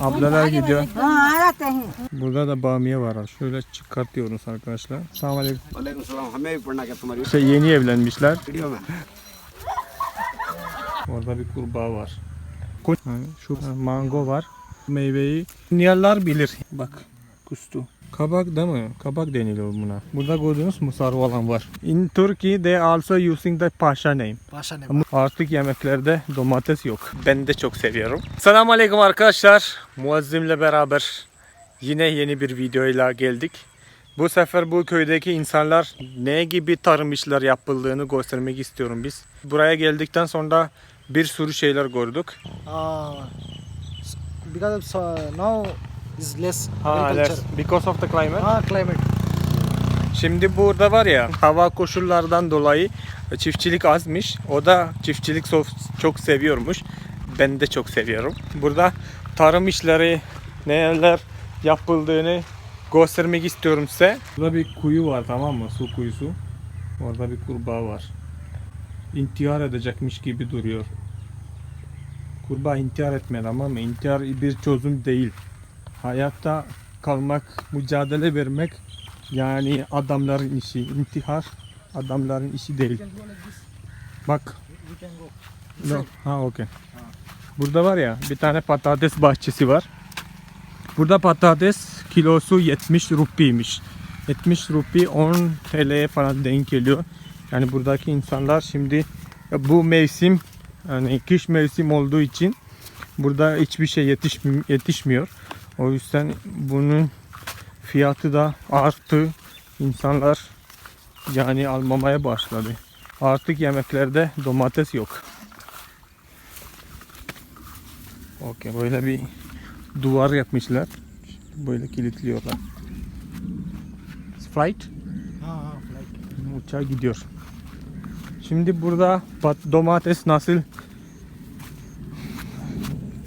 Ablalar gidiyor. Burada da bamiye var. Şöyle çıkartıyoruz arkadaşlar. Selamun aleyküm. Aleyküm selam. Hame pırnak. İşte yeni evlenmişler. Orada bir kurbağa var. Şu mango var. Meyveyi Niyarlar bilir. Bak kustu. Kabak değil mi? Kabak deniliyor buna. Burada gördüğünüz mü sarı olan var. In Turkey they also using the pasha name. Paşa ne? Ama artık yemeklerde domates yok. Ben de çok seviyorum. Selamun Aleyküm arkadaşlar. Muazzimle beraber yine yeni bir videoyla geldik. Bu sefer bu köydeki insanlar ne gibi tarım işler yapıldığını göstermek istiyorum biz. Buraya geldikten sonra bir sürü şeyler gördük. Uh, because of, uh, now is less Ha, agriculture. because of the climate. Ah, climate. Şimdi burada var ya hava koşullardan dolayı çiftçilik azmış. O da çiftçilik so- çok seviyormuş. Ben de çok seviyorum. Burada tarım işleri neler yapıldığını göstermek istiyorum size. Burada bir kuyu var tamam mı? Su kuyusu. Orada bir kurbağa var. İntihar edecekmiş gibi duruyor. Kurbağa intihar etmedi ama mı? İntihar bir çözüm değil. Hayatta kalmak, mücadele vermek yani adamların işi. intihar adamların işi değil. Bak. No. Ha okey. Burada var ya bir tane patates bahçesi var. Burada patates kilosu 70 rupiymiş. 70 rupi 10 TL'ye falan denk geliyor. Yani buradaki insanlar şimdi bu mevsim yani kış mevsim olduğu için burada hiçbir şey yetişmi- yetişmiyor. O yüzden bunun fiyatı da arttı. İnsanlar yani almamaya başladı. Artık yemeklerde domates yok. Okey böyle bir duvar yapmışlar. Böyle kilitliyorlar. Flight ah, like. uçağa gidiyor. Şimdi burada domates nasıl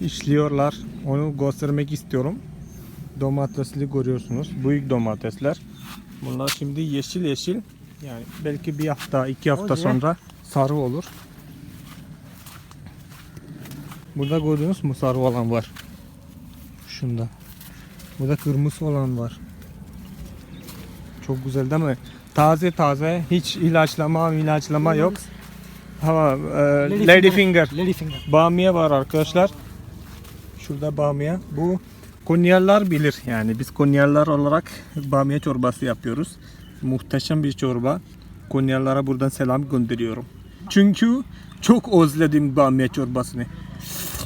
işliyorlar onu göstermek istiyorum. Domatesli görüyorsunuz. Büyük domatesler. Bunlar şimdi yeşil yeşil. Yani belki bir hafta, iki hafta sonra sarı olur. Burada gördüğünüz mü sarı olan var. Şunda. Burada kırmızı olan var. Çok güzel değil mi? Taze taze. Hiç ilaçlama ilaçlama yok. Ha, e, Lady lady finger. Lady finger. Bamiye var arkadaşlar. Şurada bamiye. Bu Konyalılar bilir yani. Biz Konyalılar olarak bamiye çorbası yapıyoruz. Muhteşem bir çorba. Konyalılara buradan selam gönderiyorum. Çünkü çok özledim bamiye çorbasını.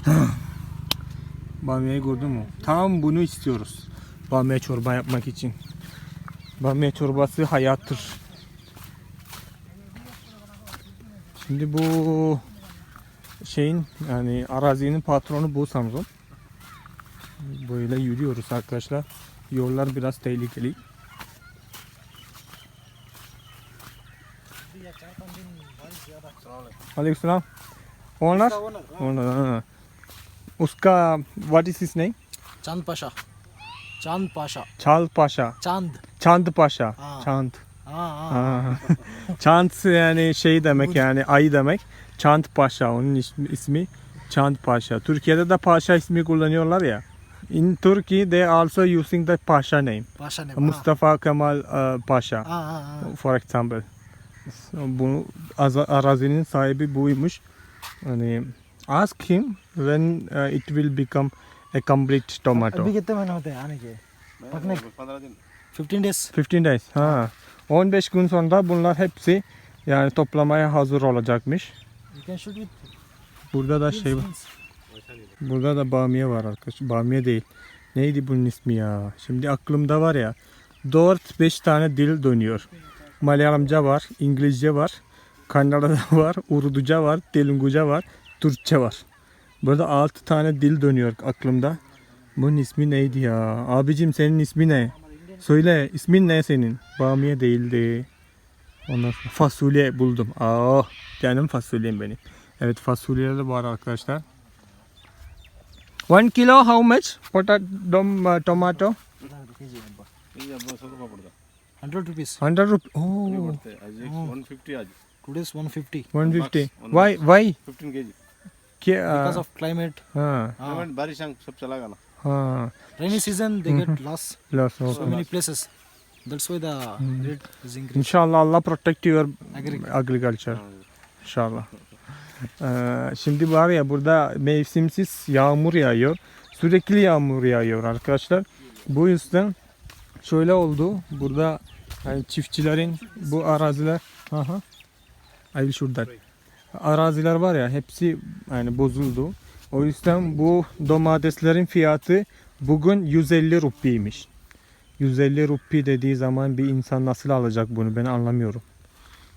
Bamiyeyi gördün mü? Tam bunu istiyoruz. Bamiye çorba yapmak için. Bamiye çorbası hayattır. Şimdi bu şeyin yani arazinin patronu bu Samsun. Böyle yürüyoruz arkadaşlar. Yollar biraz tehlikeli. Aleyküm selam. Owner? Owner. Uska what is his name? Chand Pasha. Chand Pasha. Chand Pasha. Chand. Chand Pasha. Chand. Chand yani şey demek yani ayı demek. Chand Pasha onun ismi. Chand Pasha. Türkiye'de de Paşa ismi kullanıyorlar ya In Turkey they also using the Paşa name. Pasha ne? Mustafa Kemal uh, Paşa Ah, ah, ah. for example. So, bu aza- arazinin sahibi buymuş. Hani ask him when uh, it will become a complete tomato. अभी कितने महीने होते हैं आने के पकने पंद्रह दिन 15 days 15 days. Ha. 15 gün sonra bunlar hepsi yani toplamaya hazır olacakmış. you can shoot with Burada da şey var. Burada da bamiye var arkadaşlar. Bamiye değil. Neydi bunun ismi ya? Şimdi aklımda var ya. 4-5 tane dil dönüyor. Malayalamca var, İngilizce var, Kannada'da var, Urduca var, Telunguca var, Türkçe var. Burada 6 tane dil dönüyor aklımda. Bunun ismi neydi ya? Abicim senin ismi ne? Söyle ismin ne senin? Bamiye değildi. Ondan sonra fasulye buldum. Aa, canım fasulyem benim. Evet fasulyeler var arkadaşlar. One kilo, how much? Potato, dom, hundred rupees hundred rupee O one fifty आज one fifty one fifty Y Y fifteen because of climate हाँ बारिश सब चला गया ना हाँ rainy season they get loss loss so many places that's why the rate increase इंशाल्लाह अल्लाह प्रोटेक्ट योर एग्रीकल्चर इंशाल्लाह Ee, şimdi var ya burada mevsimsiz yağmur yağıyor. Sürekli yağmur yağıyor arkadaşlar. Bu yüzden şöyle oldu. Burada yani çiftçilerin bu araziler aha ay şurada. Araziler var ya hepsi yani bozuldu. O yüzden bu domateslerin fiyatı bugün 150 rupiymiş. 150 rupi dediği zaman bir insan nasıl alacak bunu ben anlamıyorum.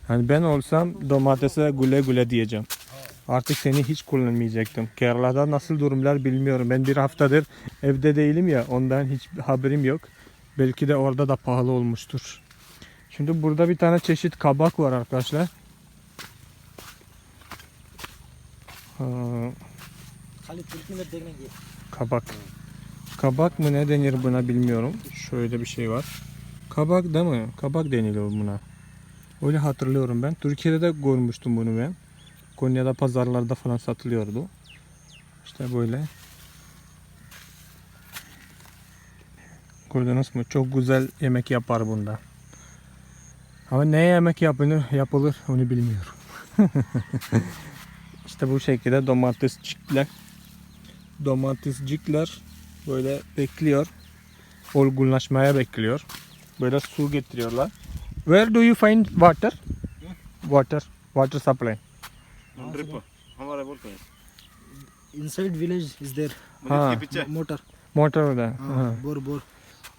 Yani ben olsam domatese güle güle diyeceğim. Artık seni hiç kullanmayacaktım. Kerala'da nasıl durumlar bilmiyorum. Ben bir haftadır evde değilim ya ondan hiç haberim yok. Belki de orada da pahalı olmuştur. Şimdi burada bir tane çeşit kabak var arkadaşlar. Kabak. Kabak mı ne denir buna bilmiyorum. Şöyle bir şey var. Kabak değil mi? Kabak deniliyor buna. Öyle hatırlıyorum ben. Türkiye'de de görmüştüm bunu ben. Konya'da pazarlarda falan satılıyordu. İşte böyle. Gördünüz mü? Çok güzel yemek yapar bunda. Ama ne yemek yapılır, yapılır onu bilmiyorum. işte bu şekilde domatescikler domatescikler böyle bekliyor. Olgunlaşmaya bekliyor. Böyle su getiriyorlar. Where do you find water? Water. Water supply. Drip हमारा बोल पे inside village is there हाँ। इसके पीछे motor. Motor orada. हाँ, Ha. bore bore.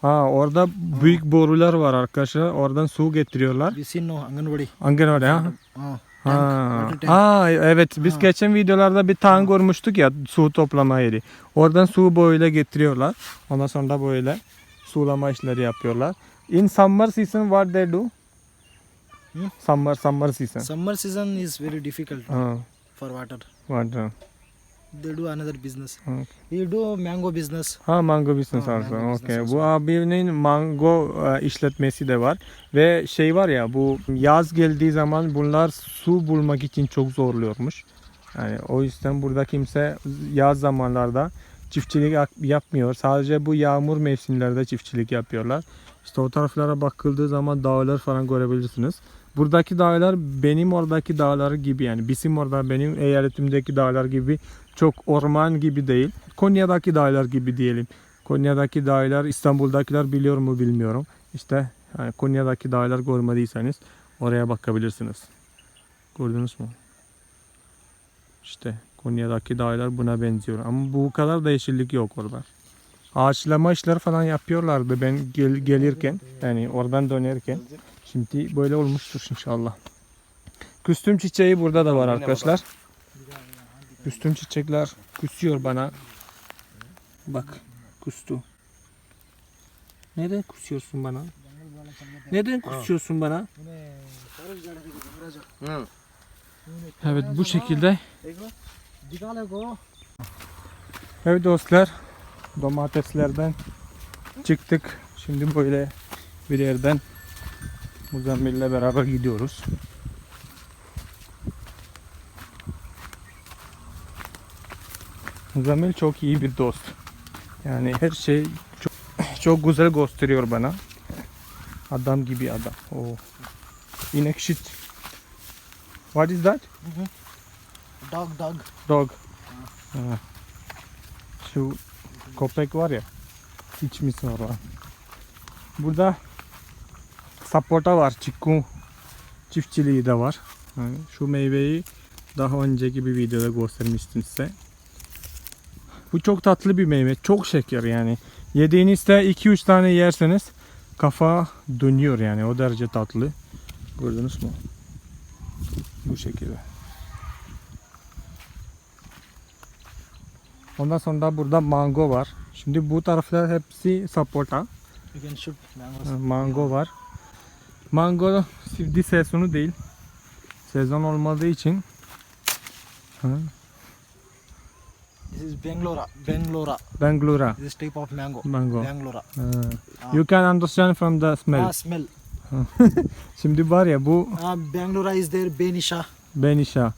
ha orada büyük borular var arkadaşlar. Oradan su getiriyorlar. We see no Anganwadi. Angelwadi ha. Ah, Ha. water tank. Aa evet biz Ha. geçen videolarda bir tank görmüştük ya su toplama yeri. Oradan su böyle getiriyorlar. Ondan sonra da böyle sulama işleri yapıyorlar. In summer season what they do? Hmm? Summer summer season. Summer season is very difficult Ha. for water. What? They do another business. Okay. We do mango business. Ha mango business Ha, also. mango Okay. business Bu abinin mango e, işletmesi de var. Ve şey var ya bu yaz geldiği zaman bunlar su bulmak için çok zorluyormuş. Yani o yüzden burada kimse yaz zamanlarda çiftçilik yap- yapmıyor. Sadece bu yağmur mevsimlerde çiftçilik yapıyorlar. İşte o taraflara bakıldığı zaman dağlar falan görebilirsiniz. Buradaki dağlar benim oradaki dağlar gibi yani bizim orada benim eyaletimdeki dağlar gibi çok orman gibi değil. Konya'daki dağlar gibi diyelim. Konya'daki dağlar İstanbul'dakiler biliyor mu bilmiyorum. İşte yani Konya'daki dağlar görmediyseniz oraya bakabilirsiniz. Gördünüz mü? İşte Konya'daki dağlar buna benziyor. Ama bu kadar da yeşillik yok orada. Ağaçlama işleri falan yapıyorlardı ben gel- gelirken. Yani oradan dönerken. Şimdi böyle olmuştur inşallah. Küstüm çiçeği burada da var arkadaşlar. Küstüm çiçekler küsüyor bana. Bak kustu. Neden kusuyorsun bana? Neden kusuyorsun bana? Evet bu şekilde. Evet dostlar domateslerden çıktık. Şimdi böyle bir yerden Muzammil'le beraber gidiyoruz. Muzammil çok iyi bir dost. Yani her şey çok, çok güzel gösteriyor bana. Adam gibi adam. O inek shit. What is that? Dog, dog. Dog. Ha. Şu köpek var ya. İçmiş orada. Burada sapota var. Çiku çiftçiliği de var. Yani şu meyveyi daha önceki bir videoda göstermiştim size. Bu çok tatlı bir meyve. Çok şeker yani. Yediğinizde 2-3 tane yerseniz kafa dönüyor yani. O derece tatlı. Gördünüz mü? Bu şekilde. Ondan sonra burada mango var. Şimdi bu taraflar hepsi sapota. Mango var. Mango şimdi sezonu değil. Sezon olmadığı için. Ha, This is Bangalore. Bangalore. Bangalore This type of mango. mango. Bangalore. Ha. You can understand from the smell. Ah, smell. Şimdi var ya bu Ah, Bangalore is there. Benisha. Benisha.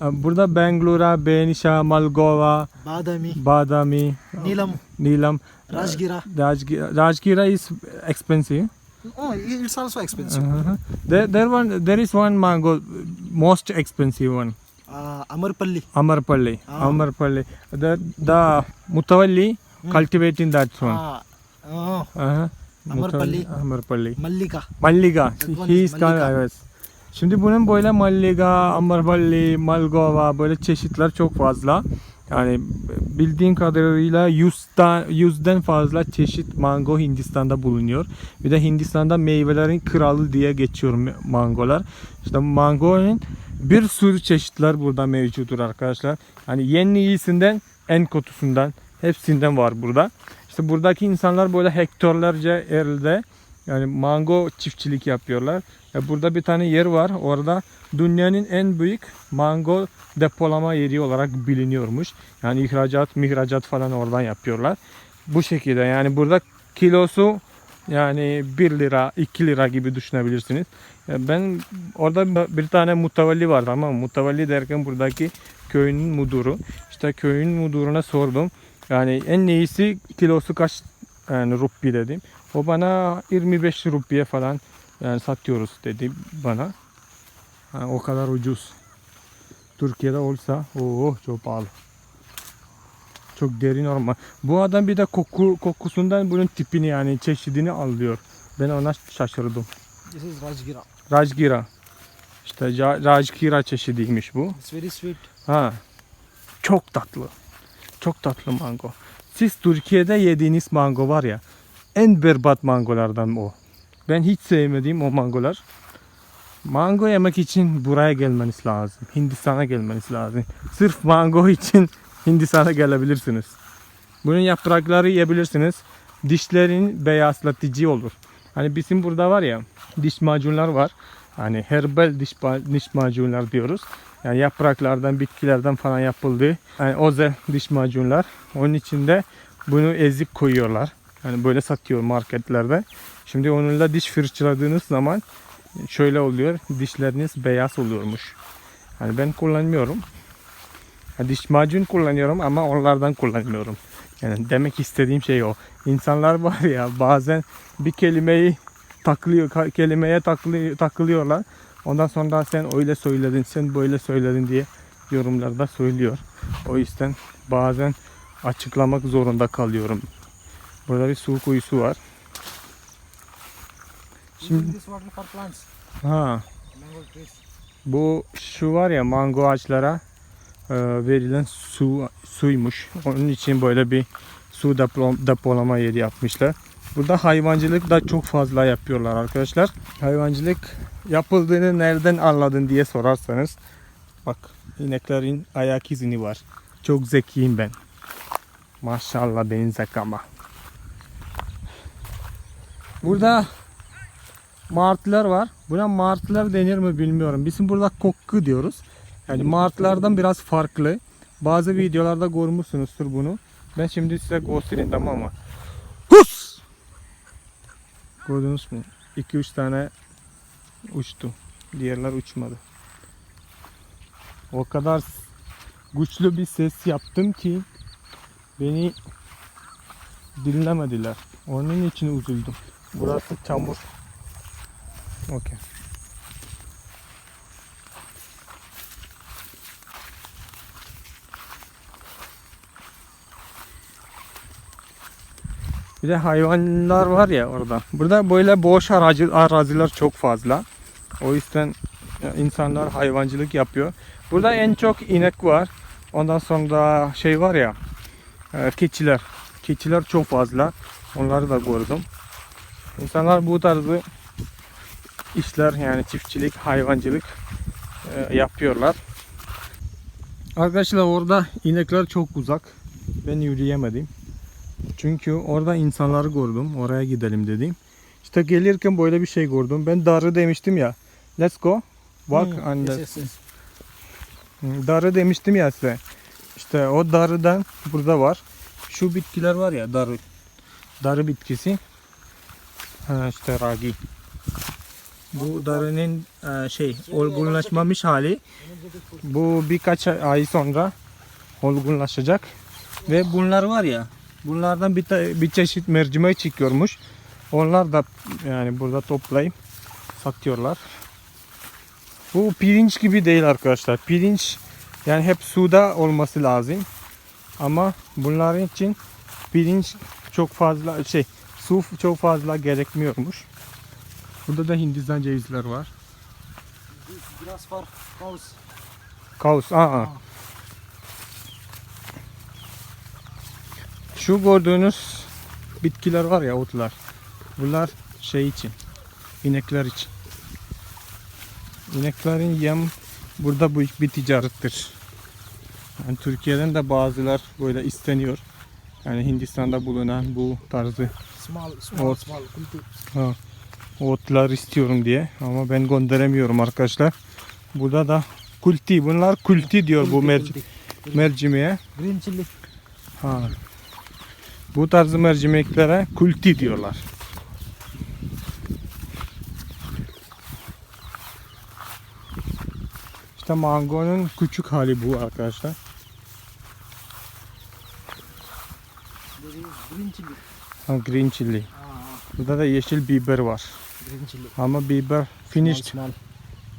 Ah, Burada Bangalore, Benisha, Malgova, Badami, Badami, Neelam, Neelam. Rajgira. Rajgira, Rajgira is expensive. Oh, it's also expensive. Uh-huh. There, there one, there is one mango, most expensive one. Uh, Amarpalli. Amarpalli. Ah. Amarpalli. The the Mutavalli cultivating that one. Ah, oh, Uh-huh. Amarpalli. Amarpalli. Malliga. That He is evet. Şimdi bunun böyle Malliga, Amarpalli, Malgova böyle çeşitler çok fazla. Yani bildiğim kadarıyla 100'den, 100'den fazla çeşit mango Hindistan'da bulunuyor. Bir de Hindistan'da meyvelerin kralı diye geçiyor mangolar. İşte mangonun bir sürü çeşitler burada mevcuttur arkadaşlar. Yani en iyisinden en kötüsünden hepsinden var burada. İşte buradaki insanlar böyle hektarlarca elde yani mango çiftçilik yapıyorlar. Ya burada bir tane yer var. Orada dünyanın en büyük mango depolama yeri olarak biliniyormuş. Yani ihracat, mihracat falan oradan yapıyorlar. Bu şekilde yani burada kilosu yani 1 lira, 2 lira gibi düşünebilirsiniz. Ya ben orada bir tane mutavalli var mı? Mutavalli derken buradaki köyün müdürü. İşte köyün müdürüne sordum. Yani en iyisi kilosu kaç yani rupi dedim. O bana 25 rupiye falan yani satıyoruz dedi bana. Ha, o kadar ucuz. Türkiye'de olsa o çok pahalı. Çok derin orman. Bu adam bir de koku kokusundan bunun tipini yani çeşidini alıyor. Ben ona şaşırdım. This is Rajgira. Rajgira. İşte Rajgira çeşidiymiş bu. It's very sweet. Ha. Çok tatlı. Çok tatlı mango. Siz Türkiye'de yediğiniz mango var ya en berbat mangolardan o. Ben hiç sevmediğim o mangolar. Mango yemek için buraya gelmeniz lazım. Hindistan'a gelmeniz lazım. Sırf mango için Hindistan'a gelebilirsiniz. Bunun yaprakları yiyebilirsiniz. Dişlerin beyazlatıcı olur. Hani bizim burada var ya diş macunlar var. Hani herbal diş, diş macunlar diyoruz. Yani yapraklardan, bitkilerden falan yapıldığı yani özel diş macunlar. Onun içinde bunu ezip koyuyorlar. Yani böyle satıyor marketlerde. Şimdi onunla diş fırçaladığınız zaman şöyle oluyor. Dişleriniz beyaz oluyormuş. Yani ben kullanmıyorum. Ha, Diş macun kullanıyorum ama onlardan kullanmıyorum. Yani demek istediğim şey o. İnsanlar var ya bazen bir kelimeyi taklıyor, kelimeye takılıyorlar. Ondan sonra sen öyle söyledin, sen böyle söyledin diye yorumlarda söylüyor. O yüzden bazen açıklamak zorunda kalıyorum. Burada bir su kuyusu var. Şimdi. Ha, bu şu var ya mango ağaçlara e, verilen su suymuş. Onun için böyle bir su depo- depolama yeri yapmışlar. Burada hayvancılık da çok fazla yapıyorlar arkadaşlar. Hayvancılık yapıldığını nereden anladın diye sorarsanız bak ineklerin ayak izini var. Çok zekiyim ben. Maşallah benim zekama. Burada martılar var. Buna martılar denir mi bilmiyorum. Bizim burada kokku diyoruz. Yani martılardan biraz farklı. Bazı videolarda görmüşsünüzdür bunu. Ben şimdi size göstereyim tamam mı? Hus! Gördünüz mü? 2-3 tane uçtu. Diğerler uçmadı. O kadar güçlü bir ses yaptım ki beni dinlemediler. Onun için üzüldüm. Burası çamur. Okey. Bir de hayvanlar var ya orada. Burada böyle boş arazi, araziler çok fazla. O yüzden insanlar hayvancılık yapıyor. Burada en çok inek var. Ondan sonra şey var ya e, keçiler. Keçiler çok fazla. Onları da gördüm. İnsanlar bu tarzı işler yani çiftçilik, hayvancılık e, yapıyorlar. Arkadaşlar orada inekler çok uzak. Ben yürüyemedim. Çünkü orada insanları gördüm. Oraya gidelim dedim. İşte gelirken böyle bir şey gördüm. Ben darı demiştim ya. Let's go. Walk Hmm, and yes, yes, yes. Darı demiştim ya size. İşte o darıdan burada var. Şu bitkiler var ya darı. Darı bitkisi. Ha işte ragi. Bu darının e, şey olgunlaşmamış hali. Bu birkaç ay sonra olgunlaşacak. Ve bunlar var ya bunlardan bir, bir çeşit mercimek çıkıyormuş. Onlar da yani burada toplayıp satıyorlar. Bu pirinç gibi değil arkadaşlar. Pirinç yani hep suda olması lazım. Ama bunların için pirinç çok fazla şey su çok fazla gerekmiyormuş. Burada da Hindistan cevizler var. Grass for cows. Kaos. Aa. Şu gördüğünüz bitkiler var ya otlar. Bunlar şey için. inekler için. İneklerin yem burada büyük bir ticarettir. Yani Türkiye'den de bazılar böyle isteniyor. Yani Hindistan'da bulunan bu tarzı Small, small, Ot. small. Kulti. otlar istiyorum diye ama ben gönderemiyorum arkadaşlar. Burada da kulti bunlar kulti diyor bu Kulti, merci kulti. mercimeğe. Green chili. Ha. Bu tarz mercimeklere kulti diyorlar. İşte mangonun küçük hali bu arkadaşlar. Green chili. Ha, green chili. Ah, Burada da yeşil biber var. green chili. Ama biber Small, finished. small.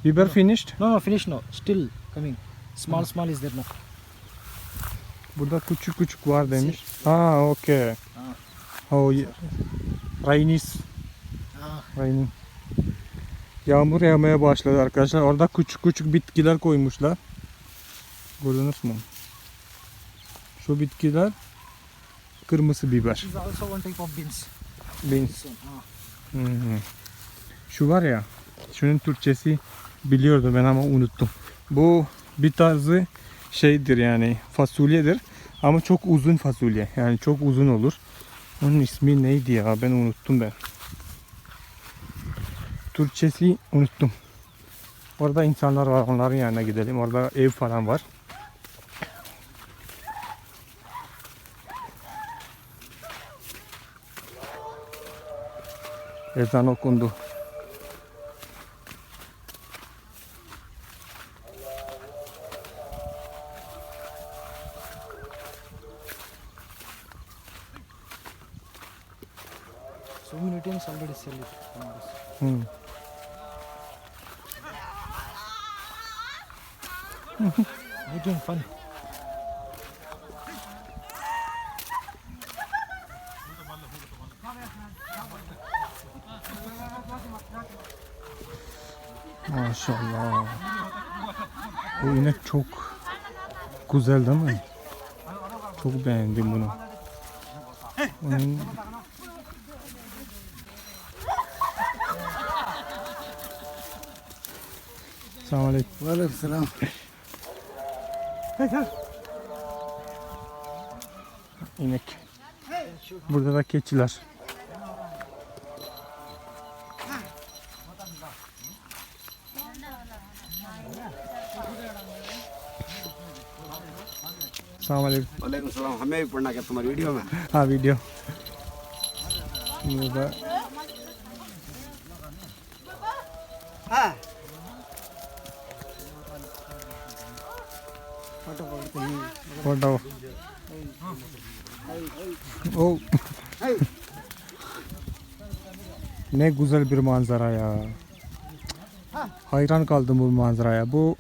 Biber finished. No, no, finish no. Still coming. Small, small is there no. Burada küçük küçük var demiş. Ha, okey. O y- rainy Ah, Aynen. Yağmur yağmaya başladı arkadaşlar. Orada küçük küçük bitkiler koymuşlar. Gördünüz mü? Şu bitkiler kırmızı biber. beans. Beans. Hı hı. Şu var ya, şunun Türkçesi biliyordum ben ama unuttum. Bu bir tarzı şeydir yani fasulyedir ama çok uzun fasulye. Yani çok uzun olur. Onun ismi neydi ya ben unuttum ben. Türkçesi unuttum. Orada insanlar var onların yanına gidelim. Orada ev falan var. Ezan okundu. Times already sell it. on this. Hı. Making fun. Maşallah. Bu inek çok güzel değil mi? Çok beğendim bunu. Onun... Selamünaleyküm. Waalaikum salam. İnek. Burada da keçiler. Selamünaleyküm. वालेकुम सलाम हमें भी पढ़ना क्या तुम्हारी video में Ha video. Burada orada o. O. ne güzel bir manzara ya. Hayran kaldım bu manzaraya. Bu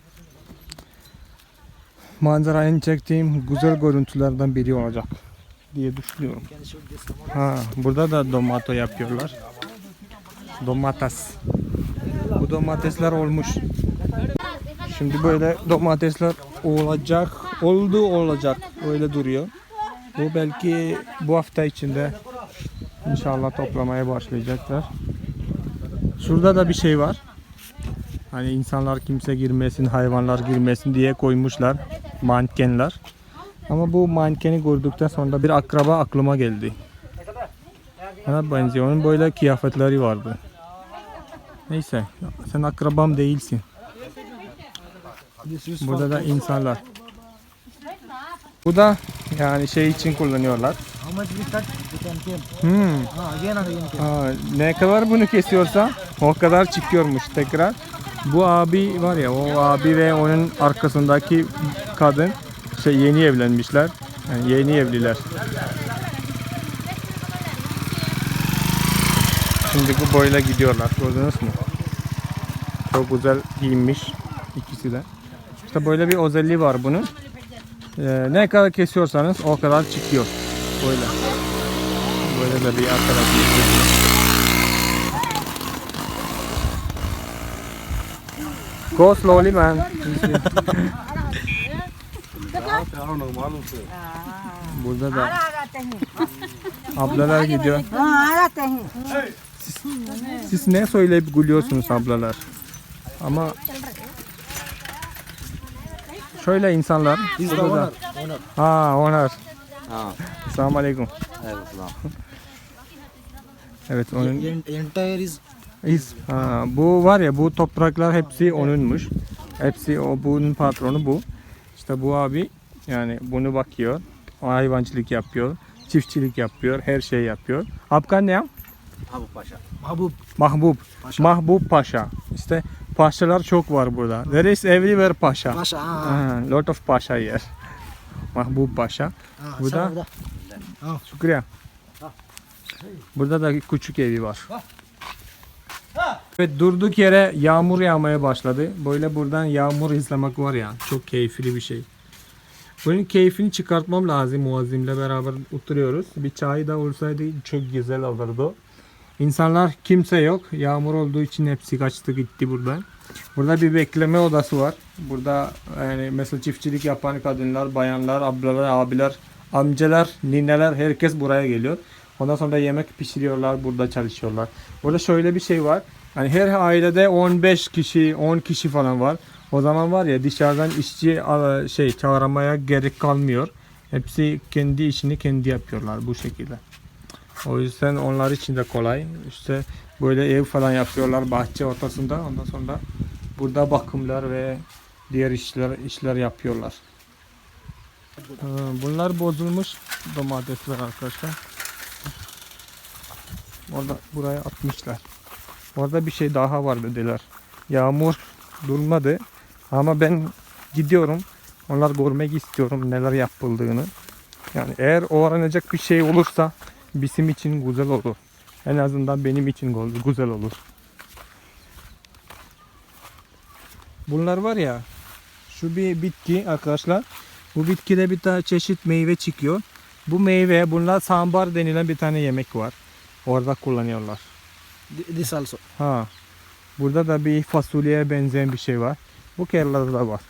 manzarayı çektiğim güzel görüntülerden biri olacak diye düşünüyorum. Ha, burada da domato yapıyorlar. Domates. Bu domatesler olmuş. Şimdi böyle domatesler olacak, oldu olacak. Öyle duruyor. Bu belki bu hafta içinde inşallah toplamaya başlayacaklar. Şurada da bir şey var. Hani insanlar kimse girmesin, hayvanlar girmesin diye koymuşlar mankenler. Ama bu mankeni gördükten sonra bir akraba aklıma geldi. Bana benziyor. Onun böyle kıyafetleri vardı. Neyse. Sen akrabam değilsin. Burada da insanlar. Bu da yani şey için kullanıyorlar. Hmm. Aa, ne kadar bunu kesiyorsa o kadar çıkıyormuş tekrar. Bu abi var ya o abi ve onun arkasındaki kadın şey yeni evlenmişler. Yani yeni evliler. Şimdi bu boyla gidiyorlar. Gördünüz mü? Çok güzel giyinmiş ikisi de. İşte böyle bir özelliği var bunun. Ee, ne kadar kesiyorsanız o kadar çıkıyor. Böyle. Böyle de bir arkadaşımız. Go slowly man. Burada da ablalar gidiyor. Siz ne söyleyip gülüyorsunuz ablalar? Ama şöyle insanlar. Biz de onar. Onar. Ha onar. Ha. Selamun aleyküm. Evet, onun. Entire is Is, ha, bu var ya bu topraklar hepsi onunmuş. Hepsi o bunun patronu bu. İşte bu abi yani bunu bakıyor. Hayvancılık yapıyor. Çiftçilik yapıyor. Her şey yapıyor. Afgan ne? Mahbub Paşa. Mahbub. Mahbub. Paşa. Mahbub Paşa. İşte paşalar çok var burada. There is everywhere paşa. Ah, Ha, lot of paşa here. Mahbub Paşa. ah, Bu sir, da- burada. Şükriye. Burada da küçük evi var. Evet durduk yere yağmur yağmaya başladı. Böyle buradan yağmur izlemek var ya çok keyifli bir şey. Bunun keyfini çıkartmam lazım muazzimle beraber oturuyoruz. Bir çay da olsaydı çok güzel olurdu. İnsanlar kimse yok. Yağmur olduğu için hepsi kaçtı gitti buradan. Burada bir bekleme odası var. Burada yani mesela çiftçilik yapan kadınlar, bayanlar, ablalar, abiler, amcalar, nineler herkes buraya geliyor. Ondan sonra yemek pişiriyorlar, burada çalışıyorlar. Burada şöyle bir şey var. Hani her ailede 15 kişi, 10 kişi falan var. O zaman var ya dışarıdan işçi şey çağırmaya gerek kalmıyor. Hepsi kendi işini kendi yapıyorlar bu şekilde. O yüzden onlar için de kolay. İşte böyle ev falan yapıyorlar bahçe ortasında. Ondan sonra burada bakımlar ve diğer işler işler yapıyorlar. Ee, Bunlar bozulmuş domatesler arkadaşlar. Orada buraya atmışlar. Orada bir şey daha var dediler. Yağmur durmadı ama ben gidiyorum. Onlar görmek istiyorum neler yapıldığını. Yani eğer öğrenecek bir şey olursa bizim için güzel olur. En azından benim için güzel olur. Bunlar var ya şu bir bitki arkadaşlar. Bu bitkide bir tane çeşit meyve çıkıyor. Bu meyve bunlar sambar denilen bir tane yemek var. Orada kullanıyorlar. Th- This also. Ha. Burada da bir fasulyeye benzeyen bir şey var. Bu Kerala'da da var.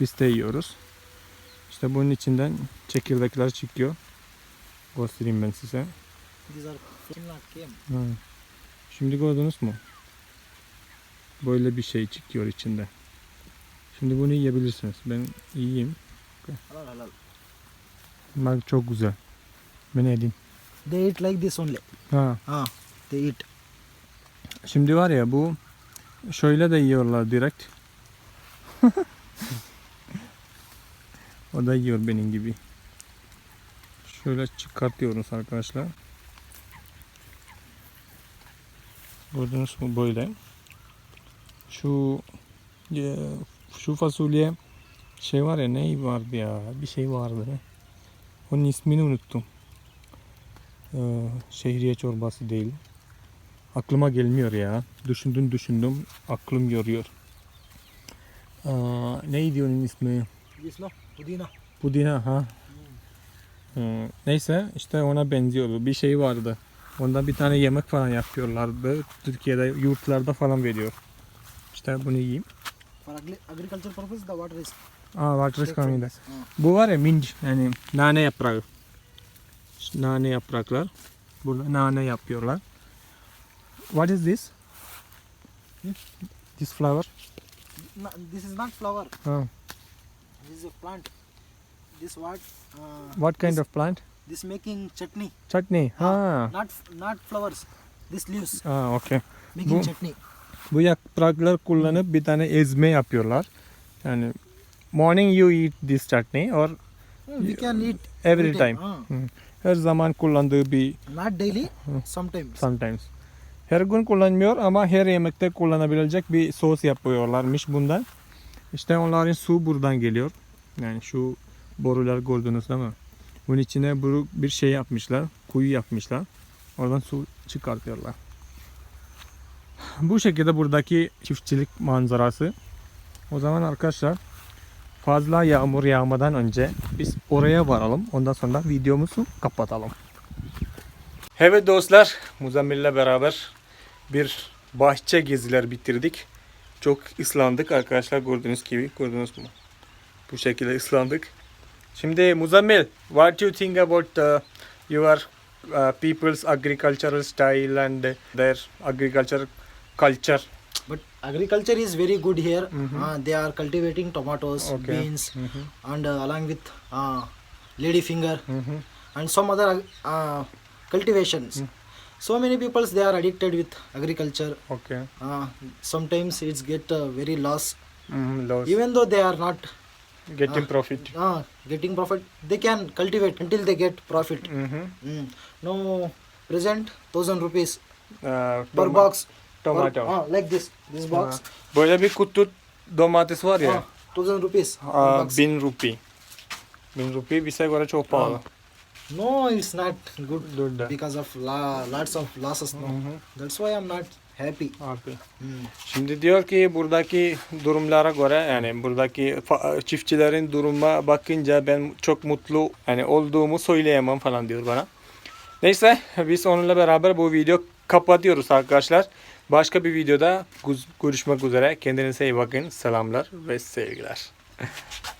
Biz de yiyoruz. İşte bunun içinden çekirdekler çıkıyor. Göstereyim ben size. Ha. Şimdi gördünüz mü? Böyle bir şey çıkıyor içinde. Şimdi bunu yiyebilirsiniz. Ben yiyeyim. Halal, halal. Bak çok güzel. Ben edeyim. They eat like this only. Ha. Ah, they eat. Şimdi var ya bu şöyle de yiyorlar direkt. o da yiyor benim gibi. Şöyle çıkartıyoruz arkadaşlar. Gördünüz mü böyle. Şu e, şu fasulye şey var ya ne vardı ya bir şey vardı. Onun ismini unuttum. Ee, şehriye çorbası değil. Aklıma gelmiyor ya. Düşündüm düşündüm. Aklım yoruyor. Aa, neydi onun ismi? Pudina. Pudina ha. Ee, neyse işte ona benziyordu. Bir şey vardı. Ondan bir tane yemek falan yapıyorlardı. Türkiye'de yurtlarda falan veriyor. İşte bunu yiyeyim. For agriculture purpose, the water is. Aa water is coming. Bu var ya minc yani nane yaprağı. Nane yapraklar. Burada nane yapıyorlar. What is this? Hmm? This flower? No, this is not flower. Ha. This is a plant. This what? Uh, What kind this, of plant? This making chutney. Chutney. Ha. Not not flowers. This leaves Ha, okay. making Bu- chutney. Bu yapraklar kullanıp bir tane ezme yapıyorlar. Yani morning you eat this chutney or Uh, we can eat every time. Ah. her zaman kullandığı bir Not daily, sometimes. sometimes. Her gün kullanmıyor ama her yemekte kullanabilecek bir sos yapıyorlarmış bundan. İşte onların su buradan geliyor. Yani şu borular gördünüz değil mi? Bunun içine bir şey yapmışlar. Kuyu yapmışlar. Oradan su çıkartıyorlar. Bu şekilde buradaki çiftçilik manzarası. O zaman arkadaşlar fazla yağmur yağmadan önce biz oraya varalım. Ondan sonra videomuzu kapatalım. Evet dostlar, Muzamil'le beraber bir bahçe geziler bitirdik. Çok ıslandık arkadaşlar gördüğünüz gibi. Gördünüz mü? Bu şekilde ıslandık. Şimdi Muzammil, what do you think about uh, your uh, people's agricultural style and their agricultural culture? But agriculture is very good here. Mhm. Uh, they are cultivating tomatoes, Okay. beans, and uh, along with uh, ladyfinger Mhm. and some other uh, cultivations. So many peoples they are addicted with agriculture. Okay. Uh, sometimes it's get uh, very loss. Mm, loss. Even though they are not Getting Ah. profit. uh, getting profit, they can cultivate until they get profit. Mhm. Mm. No present thousand rupees Uh, per box. Tomato. Per, uh, like this. This box. Böyle bir kutu domates var ya. Uh, thousand rupees. bin rupi. Bin rupi bize göre çok pahalı. No, it's not good Dur da. because of la- lots of losses. No. Mhm. That's why I'm not happy. Abi. Mm. Şimdi diyor ki buradaki durumlara göre yani buradaki çiftçilerin duruma bakınca ben çok mutlu yani olduğumu söyleyemem falan diyor bana. Neyse biz onunla beraber bu video kapatıyoruz arkadaşlar. Başka bir videoda görüşmek üzere. Kendinize iyi bakın. Selamlar ve sevgiler.